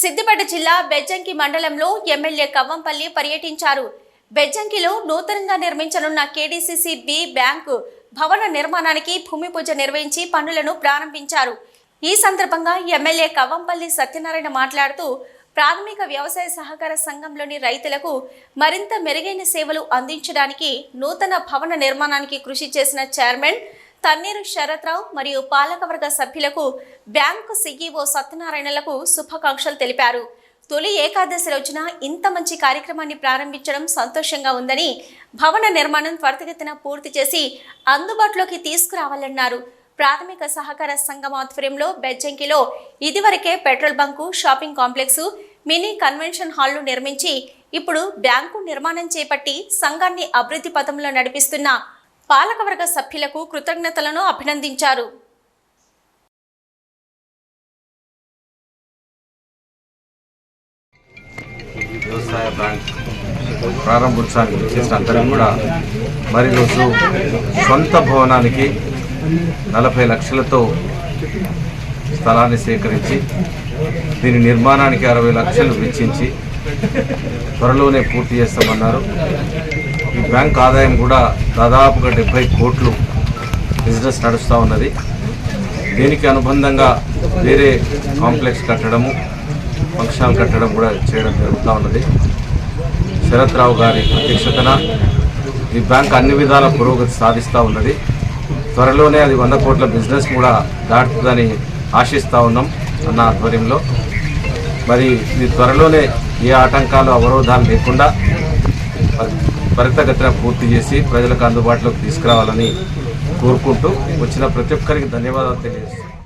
సిద్దిపేట జిల్లా బెజ్జంకి మండలంలో ఎమ్మెల్యే కవ్వంపల్లి పర్యటించారు. బెజ్జంకిలో నూతనంగా నిర్మించనున్న కేడీసీసీ బి బ్యాంకు భవన నిర్మాణానికి భూమి పూజ నిర్వహించి పనులను ప్రారంభించారు. ఈ సందర్భంగా ఎమ్మెల్యే కవ్వంపల్లి సత్యనారాయణ మాట్లాడుతూ ప్రాథమిక వ్యవసాయ సహకార సంఘంలోని రైతులకు మరింత మెరుగైన సేవలు అందించడానికి నూతన భవన నిర్మాణానికి కృషి చేసిన చైర్మన్ తన్నీరు శరత్రావు మరియు పాలకవర్గ సభ్యులకు బ్యాంకు సీఈఓ సత్యనారాయణలకు శుభాకాంక్షలు తెలిపారు. తొలి ఏకాదశి రోజున ఇంత మంచి కార్యక్రమాన్ని ప్రారంభించడం సంతోషంగా ఉందని భవన నిర్మాణం త్వరితగతిన పూర్తి చేసి అందుబాటులోకి తీసుకురావాలన్నారు. ప్రాథమిక సహకార సంఘం ఆధ్వర్యంలో బెజ్జంకిలో ఇదివరకే petrol bunk shopping complex mini convention హాల్ను నిర్మించి ఇప్పుడు బ్యాంకు నిర్మాణం చేపట్టి సంఘాన్ని అభివృద్ధి పథంలో నడిపిస్తున్న పాలకవర్గ సభ్యులకు కృతజ్ఞతలను అభినందించారు. వ్యవసాయ బ్యాంక్ ప్రారంభోత్సవానికి వచ్చేసిన అందరం కూడా మరి రోజు సొంత భవనానికి నలభై లక్షలతో స్థలాన్ని సేకరించి దీని నిర్మాణానికి అరవై లక్షలు వెచ్చించి త్వరలోనే పూర్తి చేస్తామన్నారు. ఈ బ్యాంక్ ఆదాయం కూడా దాదాపుగా డెబ్బై కోట్లు బిజినెస్ నడుస్తూ ఉన్నది. దీనికి అనుబంధంగా వేరే కాంప్లెక్స్ కట్టడము ఫంక్షన్ కట్టడం కూడా చేయడం జరుగుతూ ఉన్నది. శరత్ రావు గారి అధ్యక్షతన ఈ బ్యాంక్ అన్ని విధాల పురోగతి సాధిస్తూ ఉన్నది. త్వరలోనే అది వంద కోట్ల బిజినెస్ కూడా దాటుతుందని ఆశిస్తూ ఉన్నాం అన్న ఆధ్వర్యంలో. మరి ఇది త్వరలోనే ఏ ఆటంకాలు అవరోధాలు లేకుండా త్వరితగతిన పూర్తి చేసి ప్రజలకు అందుబాటులోకి తీసుకురావాలని కోరుకుంటూ వచ్చిన ప్రతి ఒక్కరికి ధన్యవాదాలు తెలియజేస్తున్నాను.